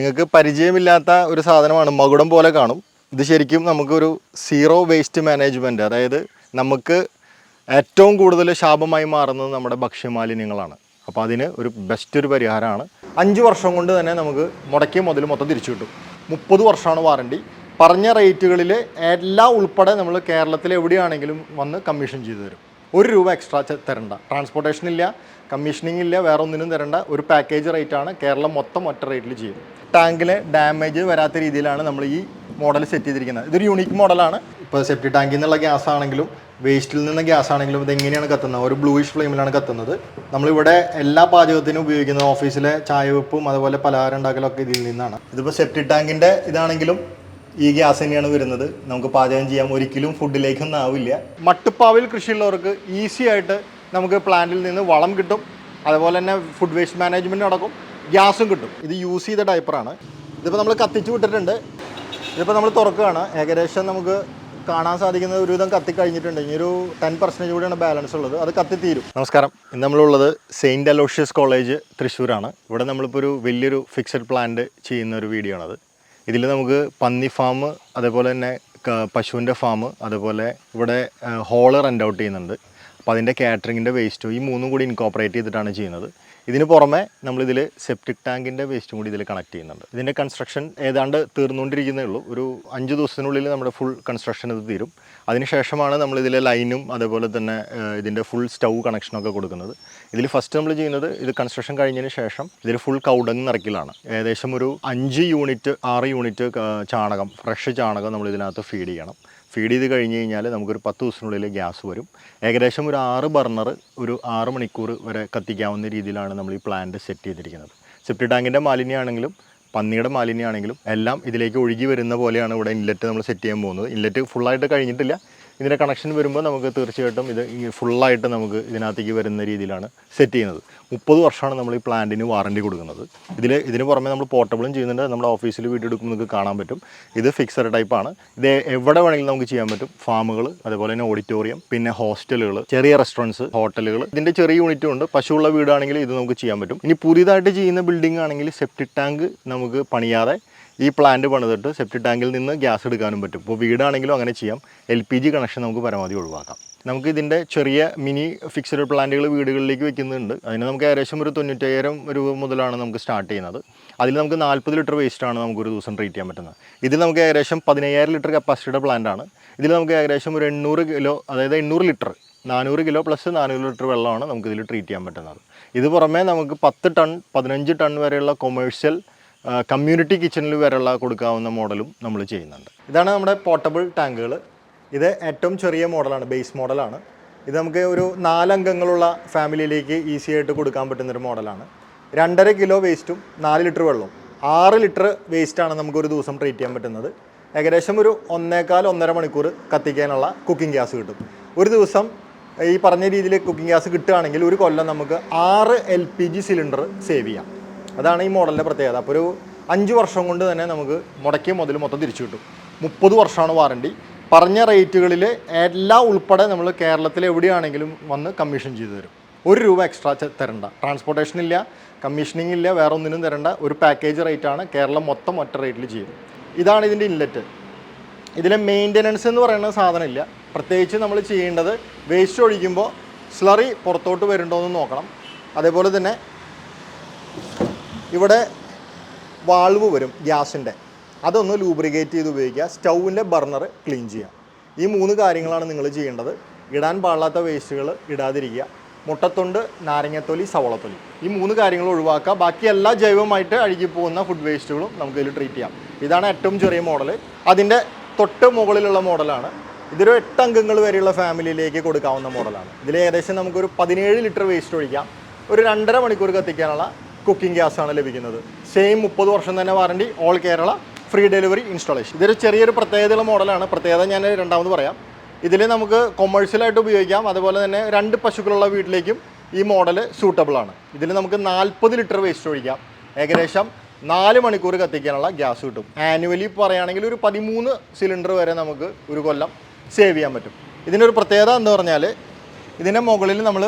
നിങ്ങൾക്ക് പരിചയമില്ലാത്ത ഒരു സാധനമാണ് മകുടം പോലെ കാണും. ഇത് ശരിക്കും നമുക്കൊരു സീറോ വേസ്റ്റ് മാനേജ്മെന്റ് അതായത് നമുക്ക് ഏറ്റവും കൂടുതൽ ശാപമായി മാറുന്നത് നമ്മുടെ ഭക്ഷ്യമാലിന്യങ്ങളാണ്. അപ്പോൾ അതിന് ഒരു ബെസ്റ്റ് ഒരു പരിഹാരമാണ്. അഞ്ച് വർഷം കൊണ്ട് തന്നെ നമുക്ക് മുടക്കിയ മുതൽ മൊത്തം തിരിച്ചു കിട്ടും. മുപ്പത് വർഷമാണ് വാറണ്ടി പറഞ്ഞ റേറ്റുകളിൽ എല്ലാം ഉൾപ്പെടെ നമ്മൾ കേരളത്തിൽ എവിടെയാണെങ്കിലും വന്ന് കമ്മീഷൻ ചെയ്തു തരും. ഒരു രൂപ എക്സ്ട്രാ തരണ്ട. ട്രാൻസ്പോർട്ടേഷൻ ഇല്ല കമ്മീഷനിങ് ഇല്ല വേറെ ഒന്നിനും തരണ്ട. ഒരു പാക്കേജ് റേറ്റാണ് കേരളം മൊത്തം ഒറ്റ റേറ്റിൽ ചെയ്യും ടാങ്കിലെ ഡാമേജ് വരാത്ത രീതിയിലാണ് നമ്മൾ ഈ മോഡൽ സെറ്റ് ചെയ്തിരിക്കുന്നത്. ഇതൊരു യൂണിക് മോഡലാണ് ഇപ്പോൾ സെപ്റ്റി ടാങ്കിൽ നിന്നുള്ള ഗ്യാസ് ആണെങ്കിലും വേസ്റ്റിൽ നിന്ന് ഗ്യാസ് ആണെങ്കിലും ഇത് എങ്ങനെയാണ് കത്തുന്നത്? ഒരു ബ്ലൂയിഷ് ഫ്ലെയിമിലാണ് കത്തുന്നത്. നമ്മളിവിടെ എല്ലാ പാചകത്തിനും ഉപയോഗിക്കുന്നത് ഓഫീസിലെ ചായ വെപ്പും അതുപോലെ പലഹാരം ഉണ്ടാക്കലൊക്കെ ഇതിൽ നിന്നാണ്. ഇതിപ്പോൾ സെപ്റ്റി ടാങ്കിന്റെ ഇതാണെങ്കിലും ഈ ഗ്യാസ് തന്നെയാണ് വരുന്നത്. നമുക്ക് പാചകം ചെയ്യാം. ഒരിക്കലും ഫുഡിലേക്കൊന്നും ആവില്ല. മട്ടുപ്പാവിൽ കൃഷിയുള്ളവർക്ക് ഈസി ആയിട്ട് നമുക്ക് പ്ലാന്റിൽ നിന്ന് വളം കിട്ടും. അതുപോലെ തന്നെ ഫുഡ് വേസ്റ്റ് മാനേജ്മെന്റ് നടക്കും. ഗ്യാസും കിട്ടും. ഇത് യൂസ് ചെയ്ത ടൈപ്പറാണ് ഇതിപ്പോൾ നമ്മൾ കത്തിച്ചു വിട്ടിട്ടുണ്ട്. ഇതിപ്പോൾ നമ്മൾ തുറക്കുകയാണ്. ഏകദേശം നമുക്ക് കാണാൻ സാധിക്കുന്ന ഒരുവിധം കത്തി കഴിഞ്ഞിട്ടുണ്ട്. ഇനി ഒരു ടെൻ പെർസെന്റേജ് കൂടിയാണ് ബാലൻസ് ഉള്ളത്. അത് കത്തിത്തീരും നമസ്കാരം. ഇന്ന് നമ്മളുള്ളത് സെയിന്റ് അലോഷ്യസ് കോളേജ് തൃശ്ശൂരാണ്. ഇവിടെ നമ്മളിപ്പോൾ ഒരു വലിയൊരു ഫിക്സഡ് പ്ലാന്റ് ചെയ്യുന്ന ഒരു വീഡിയോ ആണത്. ഇതിൽ നമുക്ക് പന്നി ഫാം അതേപോലെ തന്നെ പശുവിന്റെ ഫാം അതുപോലെ ഇവിടെ ഹോൾ റെന്റ് ഔട്ട് ചെയ്യുന്നുണ്ട്. അപ്പോൾ അതിന്റെ കാറ്ററിങ്ങിന്റെ വേസ്റ്റും ഈ മൂന്നും കൂടി ഇൻകോപ്പറേറ്റ് ചെയ്തിട്ടാണ് ചെയ്യുന്നത്. ഇതിന് പുറമെ നമ്മളിതിൽ സെപ്റ്റിക് ടാങ്കിന്റെ വേസ്റ്റും കൂടി ഇതിൽ കണക്ട് ചെയ്യുന്നുണ്ട്. ഇതിന്റെ കൺസ്ട്രക്ഷൻ ഏതാണ്ട് തീർന്നുകൊണ്ടിരിക്കുന്നേ ഉള്ളൂ. ഒരു അഞ്ച് ദിവസത്തിനുള്ളിൽ നമ്മുടെ ഫുൾ കൺസ്ട്രക്ഷൻ ഇത് തീരും. അതിനുശേഷമാണ് നമ്മൾ ഇതിലെ ലൈനും അതേപോലെ തന്നെ ഇതിന്റെ ഫുൾ സ്റ്റൗ കണക്ഷനൊക്കെ കൊടുക്കുന്നത്. ഇതിൽ ഫസ്റ്റ് നമ്മൾ ചെയ്യുന്നത് ഇത് കൺസ്ട്രക്ഷൻ കഴിഞ്ഞതിന് ശേഷം ഇതിൽ ഫുൾ കൗഡങ് നിറയ്ക്കലാണ്. ഏകദേശം ഒരു അഞ്ച് യൂണിറ്റ് ആറ് യൂണിറ്റ് ചാണകം ഫ്രഷ് ചാണകം നമ്മൾ ഇതിനകത്ത് ഫീഡ് ചെയ്യണം. ഫീഡ് ചെയ്ത് കഴിഞ്ഞ് കഴിഞ്ഞാൽ നമുക്കൊരു പത്ത് ദിവസത്തിനുള്ളിൽ ഗ്യാസ് വരും. ഏകദേശം ഒരു ആറ് ബർണർ ഒരു ആറ് മണിക്കൂർ വരെ കത്തിക്കാവുന്ന രീതിയിലാണ് നമ്മൾ ഈ പ്ലാന്റ് സെറ്റ് ചെയ്തിരിക്കുന്നത്. സെപ്റ്റി ടാങ്കിന്റെ മാലിന്യമാണെങ്കിലും പന്നിയുടെ മാലിന്യമാണെങ്കിലും എല്ലാം ഇതിലേക്ക് ഒഴുകി വരുന്ന പോലെയാണ് ഇവിടെ ഇൻലെറ്റ് നമ്മൾ സെറ്റ് ചെയ്യാൻ പോകുന്നത്. ഇൻലെറ്റ് ഫുള്ളായിട്ട് കഴിഞ്ഞിട്ടില്ല. ഇതിന്റെ കണക്ഷൻ വരുമ്പോൾ നമുക്ക് തീർച്ചയായിട്ടും ഇത് ഫുള്ളായിട്ട് നമുക്ക് ഇതിനകത്തേക്ക് വരുന്ന രീതിയിലാണ് സെറ്റ് ചെയ്യുന്നത്. മുപ്പത് വർഷമാണ് നമ്മൾ ഈ പ്ലാന്റിന് വാറണ്ടി കൊടുക്കുന്നത്. ഇതിൽ ഇതിന് പുറമെ നമ്മൾ പോർട്ടബിളും ചെയ്യുന്നുണ്ട്. നമ്മുടെ ഓഫീസിൽ വീഡിയോ എടുക്കുമ്പോൾ നിങ്ങൾക്ക് കാണാൻ പറ്റും. ഇത് ഫിക്സഡ് ടൈപ്പാണ് ഇത് എവിടെ വേണമെങ്കിലും നമുക്ക് ചെയ്യാൻ പറ്റും. ഫാമുകൾ അതുപോലെ തന്നെ ഓഡിറ്റോറിയം പിന്നെ ഹോസ്റ്റലുകൾ ചെറിയ റെസ്റ്റോറന്റ്സ് ഹോട്ടലുകൾ ഇതിന്റെ ചെറിയ യൂണിറ്റും ഉണ്ട്. പശുവുള്ള വീടാണെങ്കിൽ ഇത് നമുക്ക് ചെയ്യാൻ പറ്റും. ഇനി പുതിയതായിട്ട് ചെയ്യുന്ന ബിൽഡിംഗ് ആണെങ്കിൽ സെപ്റ്റിക് ടാങ്ക് നമുക്ക് പണിയാതെ ഈ പ്ലാന്റ് പണിതിട്ട് സെപ്റ്റി ടാങ്കിൽ നിന്ന് ഗ്യാസ് എടുക്കാനും പറ്റും. ഇപ്പോൾ വീടാണെങ്കിലും അങ്ങനെ ചെയ്യാം. എൽ പി ജി കണക്ഷൻ നമുക്ക് പരമാവധി ഒഴിവാക്കാം. നമുക്ക് ഇതിന്റെ ചെറിയ മിനി ഫിക്സഡ് പ്ലാന്റുകൾ വീടുകളിലേക്ക് വെക്കുന്നുണ്ട്. അതിന് നമുക്ക് ഏകദേശം ഒരു തൊണ്ണൂറ്റയ്യായിരം രൂപ മുതലാണ് നമുക്ക് സ്റ്റാർട്ട് ചെയ്യുന്നത്. അതിൽ നമുക്ക് നാൽപ്പത് ലിറ്റർ വേസ്റ്റാണ് നമുക്ക് ഒരു ദിവസം ട്രീറ്റ് ചെയ്യാൻ പറ്റുന്നത്. ഇതിൽ നമുക്ക് ഏകദേശം പതിനയ്യായിരം ലിറ്റർ കപ്പാസിറ്റിയുടെ പ്ലാന്റ് ആണ്. ഇതിൽ നമുക്ക് ഏകദേശം ഒരു എണ്ണൂറ് കിലോ അതായത് എണ്ണൂറ് ലിറ്റർ നാനൂറ് കിലോ പ്ലസ് നാനൂറ് ലിറ്റർ വെള്ളമാണ് നമുക്ക് ഇതിൽ ട്രീറ്റ് ചെയ്യാൻ പറ്റുന്നത്. ഇത് പുറമേ നമുക്ക് പത്ത് ടൺ പതിനഞ്ച് ടൺ വരെയുള്ള കൊമേഴ്ഷ്യൽ കമ്മ്യൂണിറ്റി കിച്ചണിൽ വരെയുള്ള കൊടുക്കാവുന്ന മോഡലും നമ്മൾ ചെയ്യുന്നുണ്ട്. ഇതാണ് നമ്മുടെ പോർട്ടബിൾ ടാങ്കുകൾ ഇത് ഏറ്റവും ചെറിയ മോഡലാണ് ബേസ് മോഡലാണ്. ഇത് നമുക്ക് ഒരു നാലംഗങ്ങളുള്ള ഫാമിലിയിലേക്ക് ഈസി ആയിട്ട് കൊടുക്കാൻ പറ്റുന്നൊരു മോഡലാണ്. രണ്ടര കിലോ വേസ്റ്റും നാല് ലിറ്റർ വെള്ളവും. ആറ് ലിറ്റർ വേസ്റ്റാണ് നമുക്കൊരു ദിവസം ട്രീറ്റ് ചെയ്യാൻ പറ്റുന്നത്. ഏകദേശം ഒരു ഒന്നേകാൽ ഒന്നര മണിക്കൂർ കത്തിക്കാനുള്ള കുക്കിംഗ് ഗ്യാസ് കിട്ടും. ഒരു ദിവസം ഈ പറഞ്ഞ രീതിയിൽ കുക്കിംഗ് ഗ്യാസ് കിട്ടുകയാണെങ്കിൽ ഒരു കൊല്ലം നമുക്ക് ആറ് L P G cylinder save ചെയ്യാം. അതാണ് ഈ മോഡലിന്റെ പ്രത്യേകത. അപ്പോൾ ഒരു അഞ്ച് വർഷം കൊണ്ട് തന്നെ നമുക്ക് മുടക്കിയ മുതൽ മൊത്തം തിരിച്ചു കിട്ടും. മുപ്പത് വർഷമാണ് വാറണ്ടി പറഞ്ഞ റേറ്റുകളിൽ എല്ലാം ഉൾപ്പെടെ നമ്മൾ കേരളത്തിൽ എവിടെയാണെങ്കിലും വന്ന് കമ്മീഷൻ ചെയ്തു തരും. ഒരു രൂപ എക്സ്ട്രാ തരണ്ട. ട്രാൻസ്പോർട്ടേഷൻ ഇല്ല കമ്മീഷനിങ് ഇല്ല വേറെ ഒന്നിനും തരണ്ട. ഒരു പാക്കേജ് റേറ്റാണ് കേരളം മൊത്തം ഒറ്റ റേറ്റിൽ ചെയ്യും. ഇതാണ് ഇതിന്റെ ഇൻലെറ്റ് ഇതിലെ മെയിന്റനൻസ് എന്ന് പറയുന്ന സാധനം ഇല്ല. പ്രത്യേകിച്ച് നമ്മൾ ചെയ്യേണ്ടത് വേസ്റ്റ് ഒഴിക്കുമ്പോൾ സ്ലറി പുറത്തോട്ട് വരുന്നുണ്ടോ എന്ന് നോക്കണം. അതേപോലെ തന്നെ ഇവിടെ വാൾവ് വരും ഗ്യാസിന്റെ. അതൊന്ന് ലൂബ്രിഗേറ്റ് ചെയ്ത് ഉപയോഗിക്കുക. സ്റ്റൗവിന്റെ ബർണർ ക്ലീൻ ചെയ്യുക ഈ മൂന്ന് കാര്യങ്ങളാണ് നിങ്ങൾ ചെയ്യേണ്ടത്. ഇടാൻ പാടില്ലാത്ത വേസ്റ്റുകൾ ഇടാതിരിക്കുക. മുട്ടത്തൊണ്ട് നാരങ്ങത്തൊലി സവളത്തൊലി. ഈ മൂന്ന് കാര്യങ്ങൾ ഒഴിവാക്കുക. ബാക്കി എല്ലാ ജൈവമായിട്ട് അഴുകി പോകുന്ന ഫുഡ് വേസ്റ്റുകളും നമുക്ക് ഇതിൽ ട്രീറ്റ് ചെയ്യാം. ഇതാണ് ഏറ്റവും ചെറിയ മോഡൽ അതിന്റെ തൊട്ട് മുകളിലുള്ള മോഡലാണ് ഇതൊരു എട്ട് അംഗങ്ങൾ വരെയുള്ള ഫാമിലിയിലേക്ക് കൊടുക്കാവുന്ന മോഡലാണ് ഇതിൽ ഏകദേശം നമുക്കൊരു പതിനേഴ് ലിറ്റർ വേസ്റ്റ് ഒഴിക്കാം. ഒരു രണ്ടര മണിക്കൂർ കത്തിക്കാനുള്ള കുക്കിംഗ് ഗ്യാസ് ആണ് ലഭിക്കുന്നത്. സെയിം മുപ്പത് വർഷം തന്നെ warranty all Kerala free delivery installation ഇതൊരു ചെറിയൊരു പ്രത്യേകതയുള്ള മോഡലാണ്. പ്രത്യേകത ഞാൻ രണ്ടാമത് പറയാം. ഇതിൽ നമുക്ക് കൊമേഴ്ഷ്യലായിട്ട് ഉപയോഗിക്കാം. അതുപോലെ തന്നെ രണ്ട് പശുക്കളുള്ള വീട്ടിലേക്കും ഈ മോഡൽ സൂട്ടബിൾ ആണ്. ഇതിൽ നമുക്ക് നാൽപ്പത് ലിറ്റർ വേസ്റ്റ് ഒഴിക്കാം. ഏകദേശം നാല് മണിക്കൂർ കത്തിക്കാനുള്ള ഗ്യാസ് കിട്ടും. ആനുവലി പറയുകയാണെങ്കിൽ ഒരു പതിമൂന്ന് സിലിണ്ടർ വരെ നമുക്ക് ഒരു കൊല്ലം സേവ് ചെയ്യാൻ പറ്റും. ഇതിന്റെ ഒരു പ്രത്യേകത എന്ന് പറഞ്ഞാൽ ഇതിന്റെ മുകളിൽ നമ്മൾ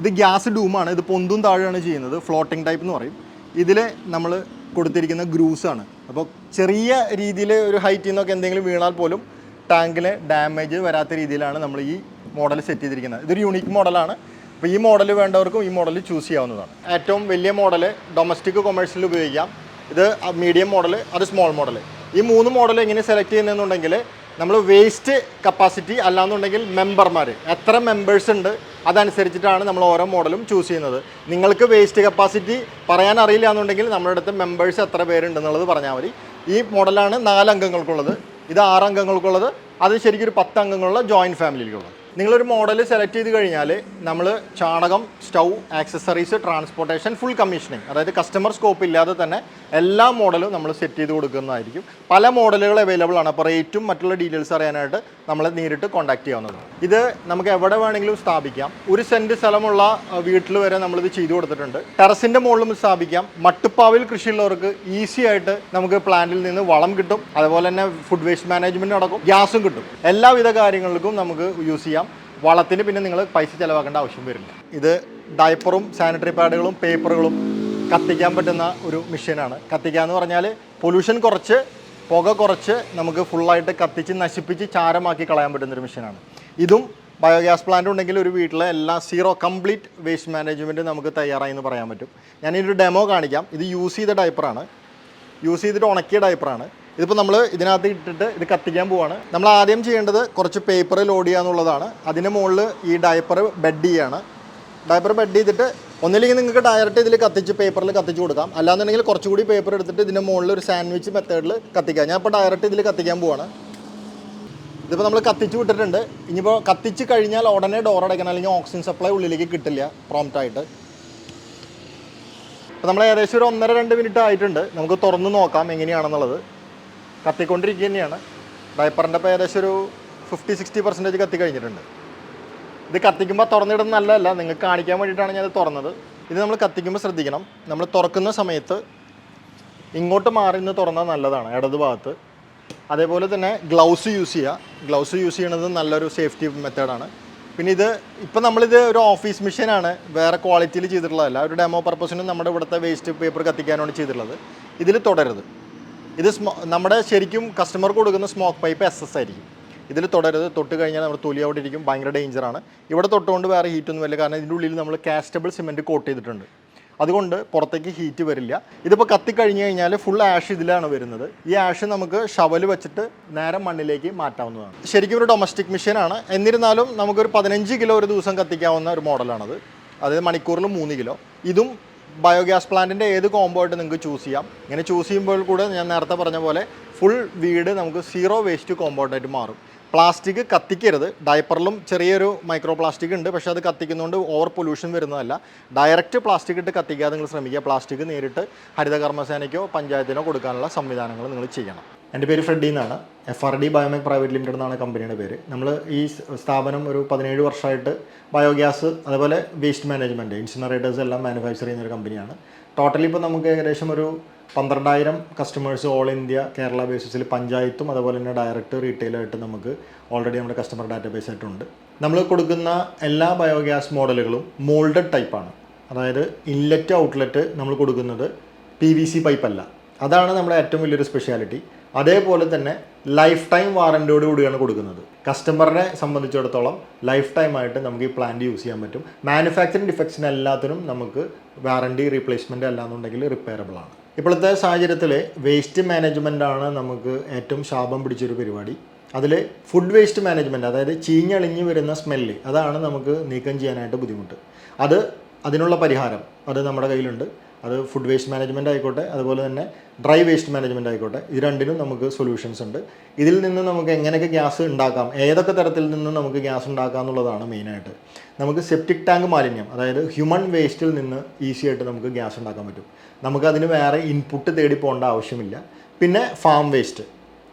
ഇത് ഗ്യാസ് ഡൂമാണ് ഇത് പൊന്തും താഴെയാണ് ചെയ്യുന്നത് ഫ്ലോട്ടിംഗ് ടൈപ്പ് എന്ന് പറയും. ഇതിൽ നമ്മൾ കൊടുത്തിരിക്കുന്ന ഗ്രൂസ് ആണ്. അപ്പോൾ ചെറിയ രീതിയിൽ ഒരു ഹൈറ്റിൽ നിന്നൊക്കെ എന്തെങ്കിലും വീണാൽ പോലും ടാങ്കിന് ഡാമേജ് വരാത്ത രീതിയിലാണ് നമ്മൾ ഈ മോഡൽ സെറ്റ് ചെയ്തിരിക്കുന്നത്. ഇതൊരു യൂണിക് മോഡലാണ് അപ്പോൾ ഈ മോഡൽ വേണ്ടവർക്കും ഈ മോഡൽ ചൂസ് ചെയ്യാവുന്നതാണ്. ഏറ്റവും വലിയ മോഡൽ ഡൊമസ്റ്റിക് കൊമേഴ്സിൽ ഉപയോഗിക്കാം. ഇത് മീഡിയം മോഡൽ അത് സ്മോൾ മോഡൽ ഈ മൂന്ന് മോഡൽ എങ്ങനെ സെലക്ട് ചെയ്യുന്നതെന്നുണ്ടെങ്കിൽ നമ്മൾ വേസ്റ്റ് കപ്പാസിറ്റി അല്ലാന്നുണ്ടെങ്കിൽ മെമ്പർമാർ എത്ര മെമ്പേഴ്സ് ഉണ്ട് അതനുസരിച്ചിട്ടാണ് നമ്മൾ ഓരോ മോഡലും ചൂസ് ചെയ്യുന്നത്. നിങ്ങൾക്ക് വേസ്റ്റ് കപ്പാസിറ്റി പറയാൻ അറിയില്ല എന്നുണ്ടെങ്കിൽ നമ്മുടെ അടുത്ത് മെമ്പേഴ്സ് എത്ര പേരുണ്ടെന്നുള്ളത് പറഞ്ഞാൽ മതി. ഈ മോഡലാണ് നാലംഗങ്ങൾക്കുള്ളത് ഇത് ആറ് അംഗങ്ങൾക്കുള്ളത്. അത് ശരിക്കും ഒരു പത്ത് അംഗങ്ങളുള്ള ജോയിന്റ് ഫാമിലിക്കുള്ളത് നിങ്ങളൊരു മോഡൽ സെലക്ട് ചെയ്ത് കഴിഞ്ഞാൽ നമ്മൾ ചാണകം stove accessories transportation full commissioning അതായത് കസ്റ്റമർ സ്കോപ്പ് ഇല്ലാതെ തന്നെ എല്ലാ മോഡലും നമ്മൾ സെറ്റ് ചെയ്ത് കൊടുക്കുന്നതായിരിക്കും. പല മോഡലുകൾ അവൈലബിൾ ആണ്. അപ്പോൾ റേറ്റും മറ്റുള്ള ഡീറ്റെയിൽസ് അറിയാനായിട്ട് നമ്മളെ നേരിട്ട് കോൺടാക്ട് ചെയ്യാവുന്നതാണ്. ഇത് നമുക്ക് എവിടെ വേണമെങ്കിലും സ്ഥാപിക്കാം. ഒരു സെന്റ് സ്ഥലമുള്ള വീട്ടിൽ വരെ നമ്മളിത് ചെയ്തു കൊടുത്തിട്ടുണ്ട്. ടെറസിന്റെ മുകളിലും സ്ഥാപിക്കാം. മട്ടുപ്പാവിൽ കൃഷിയുള്ളവർക്ക് ഈസി ആയിട്ട് നമുക്ക് പ്ലാന്റിൽ നിന്ന് വളം കിട്ടും. അതുപോലെ തന്നെ ഫുഡ് വേസ്റ്റ് മാനേജ്മെന്റ് നടക്കും. ഗ്യാസും കിട്ടും. എല്ലാവിധ കാര്യങ്ങൾക്കും നമുക്ക് യൂസ് ചെയ്യാം. വളത്തിന് പിന്നെ നിങ്ങൾ പൈസ ചിലവാക്കേണ്ട ആവശ്യം വരില്ല. ഇത് ഡയപ്പറും സാനിറ്ററി പാഡുകളും പേപ്പറുകളും കത്തിക്കാൻ പറ്റുന്ന ഒരു മെഷീനാണ് കത്തിക്കുക എന്ന് പറഞ്ഞാൽ പൊല്യൂഷൻ കുറച്ച് പുക കുറച്ച് നമുക്ക് ഫുള്ളായിട്ട് കത്തിച്ച് നശിപ്പിച്ച് ചാരമാക്കി കളയാൻ പറ്റുന്ന ഒരു മെഷീനാണ് ഇതും ബയോഗ്യാസ് പ്ലാന്റ് ഉണ്ടെങ്കിൽ ഒരു വീട്ടിലെ എല്ലാ സീറോ കംപ്ലീറ്റ് വേസ്റ്റ് മാനേജ്മെന്റ് നമുക്ക് തയ്യാറായി എന്ന് പറയാൻ പറ്റും. ഞാൻ ഒരു ഡെമോ കാണിക്കാം. ഇത് യൂസ് ചെയ്ത ഡൈപ്പറാണ് യൂസ് ചെയ്തിട്ട് ഉണക്കിയ ഡൈപ്പറാണ് ഇതിപ്പോൾ നമ്മൾ ഇതിനകത്ത് ഇട്ടിട്ട് ഇത് കത്തിക്കാൻ പോവാണ്. നമ്മൾ ആദ്യം ചെയ്യേണ്ടത് കുറച്ച് പേപ്പർ ലോഡ് ചെയ്യുക എന്നുള്ളതാണ് അതിന് മുകളിൽ ഈ ഡയപ്പർ ബെഡ് ചെയ്യാണ്. ഡയപ്പർ ബെഡ് ചെയ്തിട്ട് ഒന്നില്ലെങ്കിൽ നിങ്ങൾക്ക് ഡയറക്റ്റ് ഇതിൽ കത്തിച്ച് പേപ്പറിൽ കത്തിച്ച് കൊടുക്കാം. അല്ലാന്നുണ്ടെങ്കിൽ കുറച്ചുകൂടി പേപ്പർ എടുത്തിട്ട് ഇതിന്റെ മുകളിൽ ഒരു സാൻഡ്വിച്ച് മെത്തേഡിൽ കത്തിക്കാം. ഞാൻ ഇപ്പോൾ ഡയറക്റ്റ് ഇതിൽ കത്തിക്കാൻ പോവാണ്. ഇതിപ്പോൾ നമ്മൾ കത്തിച്ച് വിട്ടിട്ടുണ്ട്. ഇനിയിപ്പോൾ കത്തിച്ച് കഴിഞ്ഞാൽ ഉടനെ ഡോർ അടയ്ക്കണം അല്ലെങ്കിൽ ഓക്സിജൻ സപ്ലൈ ഉള്ളിലേക്ക് കിട്ടില്ല പ്രോംപ്റ്റ് ആയിട്ട്. അപ്പോൾ നമ്മൾ ഏകദേശം ഒരു ഒന്നര രണ്ട് മിനിറ്റ് ആയിട്ടുണ്ട്. നമുക്ക് തുറന്ന് നോക്കാം എങ്ങനെയാണെന്നുള്ളത്. കത്തിക്കൊണ്ടിരിക്കുക തന്നെയാണ്. ഡയപ്പറിന്റെ ഇപ്പോൾ ഏകദേശം ഒരു ഫിഫ്റ്റി സിക്സ്റ്റി പെർസെന്റേജ് കത്തി കഴിഞ്ഞിട്ടുണ്ട്. ഇത് കത്തിക്കുമ്പോൾ തുറന്നിടുന്നത് നല്ലതല്ല. നിങ്ങൾക്ക് കാണിക്കാൻ വേണ്ടിയിട്ടാണ് ഞാൻ ഇത് തുറന്നത്. ഇത് നമ്മൾ കത്തിക്കുമ്പോൾ ശ്രദ്ധിക്കണം. നമ്മൾ തുറക്കുന്ന സമയത്ത് ഇങ്ങോട്ട് മാറി നിന്ന് തുറന്നാൽ നല്ലതാണ് ഇടത് ഭാഗത്ത്. അതേപോലെ തന്നെ ഗ്ലൗസ് യൂസ് ചെയ്യുക. ഗ്ലൗസ് യൂസ് ചെയ്യണത് നല്ലൊരു സേഫ്റ്റി മെത്തേഡാണ് പിന്നെ ഇത് ഇപ്പം നമ്മളിത് ഒരു ഓഫീസ് മെഷീനാണ് വേറെ ക്വാളിറ്റിയിൽ ചെയ്തിട്ടുള്ളതല്ല. ഒരു ഡെമോ പർപ്പസിനും നമ്മുടെ ഇവിടുത്തെ വേസ്റ്റ് പേപ്പർ കത്തിക്കാനാണ് ചെയ്തിട്ടുള്ളത്. ഇതിൽ തുടരുത്. ഇത് നമ്മുടെ ശരിക്കും കസ്റ്റമർക്ക് കൊടുക്കുന്ന സ്മോക്ക് പൈപ്പ് എസ് എസ് ആയിരിക്കും. ഇതിൽ തുടരുത്. തൊട്ട് കഴിഞ്ഞാൽ നമ്മുടെ തൊലി അവിടെ ഇരിക്കും. ഭയങ്കര ഡേഞ്ചറാണ് ഇവിടെ തൊട്ടുകൊണ്ട് വേറെ ഹീറ്റൊന്നും വരില്ല. കാരണം ഇതിന്റെ ഉള്ളിൽ നമ്മൾ കാസ്റ്റബിൾ സിമെന്റ് കോട്ട് ചെയ്തിട്ടുണ്ട്. അതുകൊണ്ട് പുറത്തേക്ക് ഹീറ്റ് വരില്ല. ഇതിപ്പോൾ കത്തിക്കഴിഞ്ഞ് കഴിഞ്ഞാൽ ഫുൾ ആഷ് ഇതിലാണ് വരുന്നത്. ഈ ആഷ് നമുക്ക് ഷവൽ വെച്ചിട്ട് നേരം മണ്ണിലേക്ക് മാറ്റാവുന്നതാണ്. ശരിക്കും ഒരു ഡൊമസ്റ്റിക് മെഷീനാണ് എന്നിരുന്നാലും നമുക്കൊരു പതിനഞ്ച് കിലോ ഒരു ദിവസം കത്തിക്കാവുന്ന ഒരു മോഡലാണത് അതായത് മണിക്കൂറിൽ മൂന്ന് കിലോ ഇതും ബയോഗ്യാസ് പ്ലാന്റിന്റെ ഏത് കോംബോ ആയിട്ട് നിങ്ങൾക്ക് ചൂസ് ചെയ്യാം. ഇങ്ങനെ ചൂസ് ചെയ്യുമ്പോൾ കൂടെ ഞാൻ നേരത്തെ പറഞ്ഞ പോലെ ഫുൾ വീട് നമുക്ക് സീറോ വേസ്റ്റ് കോമ്പൗണ്ട് ആയിട്ട് മാറും. പ്ലാസ്റ്റിക് കത്തിക്കരുത്. ഡയപ്പറിലും ചെറിയൊരു മൈക്രോ പ്ലാസ്റ്റിക് ഉണ്ട്. പക്ഷേ അത് കത്തിക്കുന്നതുകൊണ്ട് ഓവർ പൊല്യൂഷൻ വരുന്നതല്ല. ഡയറക്റ്റ് പ്ലാസ്റ്റിക് ഇട്ട് കത്തിക്കാതെ നിങ്ങൾ ശ്രമിക്കുക. പ്ലാസ്റ്റിക് നേരിട്ട് ഹരിതകർമ്മസേനയ്ക്കോ പഞ്ചായത്തിനോ കൊടുക്കാനുള്ള സംവിധാനങ്ങൾ നിങ്ങൾ ചെയ്യണം. എന്റെ പേര് ഫ്രെഡി എന്നാണ്. F R D Biomech private limited എന്നാണ് കമ്പനിയുടെ പേര്. നമ്മൾ ഈ സ്ഥാപനം ഒരു പതിനേഴ് വർഷമായിട്ട് ബയോഗ്യാസ് അതുപോലെ വേസ്റ്റ് മാനേജ്മെന്റ് ഇൻസിനറേറ്റേഴ്സ് എല്ലാം മാനുഫാക്ചർ ചെയ്യുന്ന ഒരു കമ്പനിയാണ്. ടോട്ടലി ഇപ്പോൾ നമുക്ക് ഏകദേശം ഒരു പന്ത്രണ്ടായിരം കസ്റ്റമേഴ്സ് ഓൾ ഇന്ത്യ കേരള ബേസിസിൽ പഞ്ചായത്തും അതുപോലെ തന്നെ ഡയറക്റ്റ് റീറ്റെയിലായിട്ട് നമുക്ക് ഓൾറെഡി നമ്മുടെ കസ്റ്റമർ ഡാറ്റാബേസ് ആയിട്ടുണ്ട്. നമ്മൾ കൊടുക്കുന്ന എല്ലാ ബയോഗ്യാസ് മോഡലുകളും മോൾഡഡ് ടൈപ്പാണ് അതായത് ഇൻലെറ്റ് ഔട്ട്ലെറ്റ് നമ്മൾ കൊടുക്കുന്നത് പി വി സി പൈപ്പല്ല അതാണ് നമ്മുടെ ഏറ്റവും വലിയൊരു സ്പെഷ്യാലിറ്റി അതേപോലെ തന്നെ ലൈഫ് ടൈം വാറന്റിയോട് കൂടിയാണ് കൊടുക്കുന്നത്. കസ്റ്റമറിനെ സംബന്ധിച്ചിടത്തോളം ലൈഫ് ടൈം ആയിട്ട് നമുക്ക് ഈ പ്ലാന്റ് യൂസ് ചെയ്യാൻ പറ്റും. മാനുഫാക്ചറിങ് ഡിഫക്ട്സിന് എല്ലാത്തിനും നമുക്ക് വാറണ്ടി റീപ്ലേസ്മെന്റ് അല്ലാന്നുണ്ടെങ്കിൽ റിപ്പയറബിൾ ആണ്. ഇപ്പോഴത്തെ സാഹചര്യത്തിൽ വേസ്റ്റ് മാനേജ്മെന്റ് ആണ് നമുക്ക് ഏറ്റവും ശാപം പിടിച്ചൊരു പരിപാടി. അതിൽ ഫുഡ് വേസ്റ്റ് മാനേജ്മെന്റ് അതായത് ചീഞ്ഞളിഞ്ഞ് വരുന്ന സ്മെല്ല് അതാണ് നമുക്ക് നീക്കം ചെയ്യാനായിട്ട് ബുദ്ധിമുട്ട്. അത് അതിനുള്ള പരിഹാരം അത് നമ്മുടെ കയ്യിലുണ്ട്. അത് ഫുഡ് വേസ്റ്റ് മാനേജ്മെന്റ് ആയിക്കോട്ടെ അതുപോലെ തന്നെ ഡ്രൈ വേസ്റ്റ് മാനേജ്മെന്റ് ആയിക്കോട്ടെ ഇത് രണ്ടിനും നമുക്ക് സൊല്യൂഷൻസ് ഉണ്ട്. ഇതിൽ നിന്ന് നമുക്ക് എങ്ങനെയൊക്കെ ഗ്യാസ് ഉണ്ടാക്കാം ഏതൊക്കെ തരത്തിൽ നിന്ന് നമുക്ക് ഗ്യാസ് ഉണ്ടാക്കാം എന്നുള്ളതാണ് മെയിനായിട്ട് നമുക്ക് സെപ്റ്റിക് ടാങ്ക് മാലിന്യം അതായത് ഹ്യൂമൻ വേസ്റ്റിൽ നിന്ന് ഈസി ആയിട്ട് നമുക്ക് ഗ്യാസ് ഉണ്ടാക്കാൻ പറ്റും. നമുക്കതിന് വേറെ ഇൻപുട്ട് തേടി പോകേണ്ട ആവശ്യമില്ല. പിന്നെ ഫാം വേസ്റ്റ്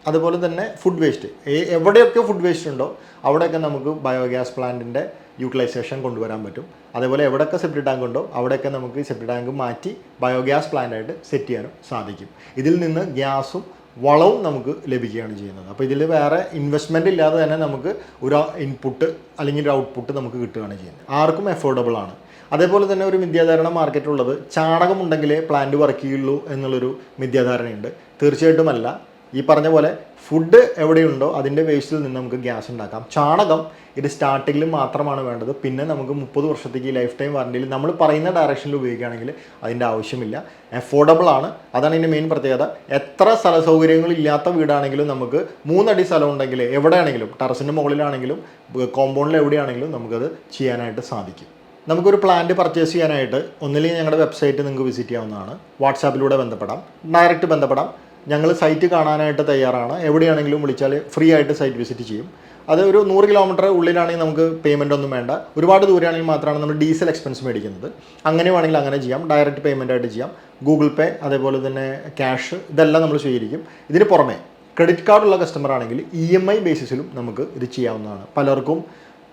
അതുപോലെ തന്നെ ഫുഡ് വേസ്റ്റ് എവിടെയൊക്കെ ഫുഡ് വേസ്റ്റ് ഉണ്ടോ അവിടെയൊക്കെ നമുക്ക് ബയോഗ്യാസ് പ്ലാന്റിന്റെ യൂട്ടിലൈസേഷൻ കൊണ്ടുവരാൻ പറ്റും. അതേപോലെ എവിടെയൊക്കെ സെപ്റ്റി ടാങ്ക് ഉണ്ടോ അവിടെയൊക്കെ നമുക്ക് സെപ്റ്റി ടാങ്ക് മാറ്റി ബയോഗ്യാസ് പ്ലാന്റായിട്ട് സെറ്റ് ചെയ്യാനും സാധിക്കും. ഇതിൽ നിന്ന് ഗ്യാസും വളവും നമുക്ക് ലഭിക്കുകയാണ് ചെയ്യുന്നത്. അപ്പോൾ ഇതിൽ വേറെ ഇൻവെസ്റ്റ്മെന്റ് ഇല്ലാതെ തന്നെ നമുക്ക് ഒരു ഇൻപുട്ട് അല്ലെങ്കിൽ ഒരു ഔട്ട്പുട്ട് നമുക്ക് കിട്ടുകയാണ് ചെയ്യുന്നത്. ആർക്കും അഫോർഡബിൾ ആണ്. അതേപോലെ തന്നെ ഒരു മിഥ്യാധാരണ മാർക്കറ്റുള്ളത് ചാണകം ഉണ്ടെങ്കിലേ പ്ലാന്റ് വർക്ക് ചെയ്യുള്ളൂ എന്നുള്ളൊരു മിഥ്യാധാരണയുണ്ട്. തീർച്ചയായിട്ടുമല്ല. ഈ പറഞ്ഞ പോലെ ഫുഡ് എവിടെയുണ്ടോ അതിന്റെ വേസ്റ്റിൽ നിന്ന് നമുക്ക് ഗ്യാസ് ഉണ്ടാക്കാം. ചാണകം ഇത് സ്റ്റാർട്ടിങ്ങിൽ മാത്രമാണ് വേണ്ടത്. പിന്നെ നമുക്ക് മുപ്പത് വർഷത്തേക്ക് ലൈഫ് ടൈം വാറണ്ടിയിൽ നമ്മൾ പറയുന്ന ഡയറക്ഷനിൽ ഉപയോഗിക്കുകയാണെങ്കിൽ അതിന്റെ ആവശ്യമില്ല. അഫോർഡബിൾ ആണ്. അതാണ് ഇതിന്റെ മെയിൻ പ്രത്യേകത. എത്ര സ്ഥല സൗകര്യങ്ങൾ ഇല്ലാത്ത വീടാണെങ്കിലും നമുക്ക് മൂന്നടി സ്ഥലം ഉണ്ടെങ്കിൽ എവിടെയാണെങ്കിലും ടെറസിന്റെ മുകളിലാണെങ്കിലും കോമ്പൗണ്ടിൽ എവിടെയാണെങ്കിലും നമുക്കത് ചെയ്യാനായിട്ട് സാധിക്കും. നമുക്കൊരു പ്ലാന്റ് പർച്ചേസ് ചെയ്യാനായിട്ട് ഒന്നില്ലെങ്കിൽ ഞങ്ങളുടെ വെബ്സൈറ്റ് നിങ്ങൾക്ക് വിസിറ്റ് ചെയ്യാവുന്നതാണ്. വാട്സാപ്പിലൂടെ ബന്ധപ്പെടാം. ഡയറക്റ്റ് ബന്ധപ്പെടാം. ഞങ്ങൾ സൈറ്റ് കാണാനായിട്ട് തയ്യാറാണ്. എവിടെയാണെങ്കിലും വിളിച്ചാൽ ഫ്രീ ആയിട്ട് സൈറ്റ് വിസിറ്റ് ചെയ്യും. അത് ഒരു നൂറ് കിലോമീറ്റർ ഉള്ളിലാണെങ്കിൽ നമുക്ക് പേയ്മെന്റ് ഒന്നും വേണ്ട. ഒരുപാട് ദൂരെയാണെങ്കിൽ മാത്രമാണ് നമ്മൾ ഡീസൽ എക്സ്പെൻസ് മേടിക്കുന്നത്. അങ്ങനെ വേണമെങ്കിൽ അങ്ങനെ ചെയ്യാം. ഡയറക്റ്റ് പേയ്മെന്റ് ആയിട്ട് ചെയ്യാം. ഗൂഗിൾ പേ അതേപോലെ തന്നെ ക്യാഷ് ഇതെല്ലാം നമ്മൾ സ്വീകരിക്കും. ഇതിന് പുറമേ ക്രെഡിറ്റ് കാർഡുള്ള കസ്റ്റമർ ആണെങ്കിൽ ഇ എം ഐ ബേസിസിലും നമുക്ക് ഇത് ചെയ്യാവുന്നതാണ്. പലർക്കും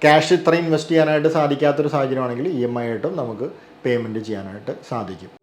ക്യാഷ് ഇത്രയും ഇൻവെസ്റ്റ് ചെയ്യാനായിട്ട് സാധിക്കാത്തൊരു സാഹചര്യമാണെങ്കിൽ ഇ എം ഐ ആയിട്ടും നമുക്ക് പേയ്മെന്റ് ചെയ്യാനായിട്ട് സാധിക്കും.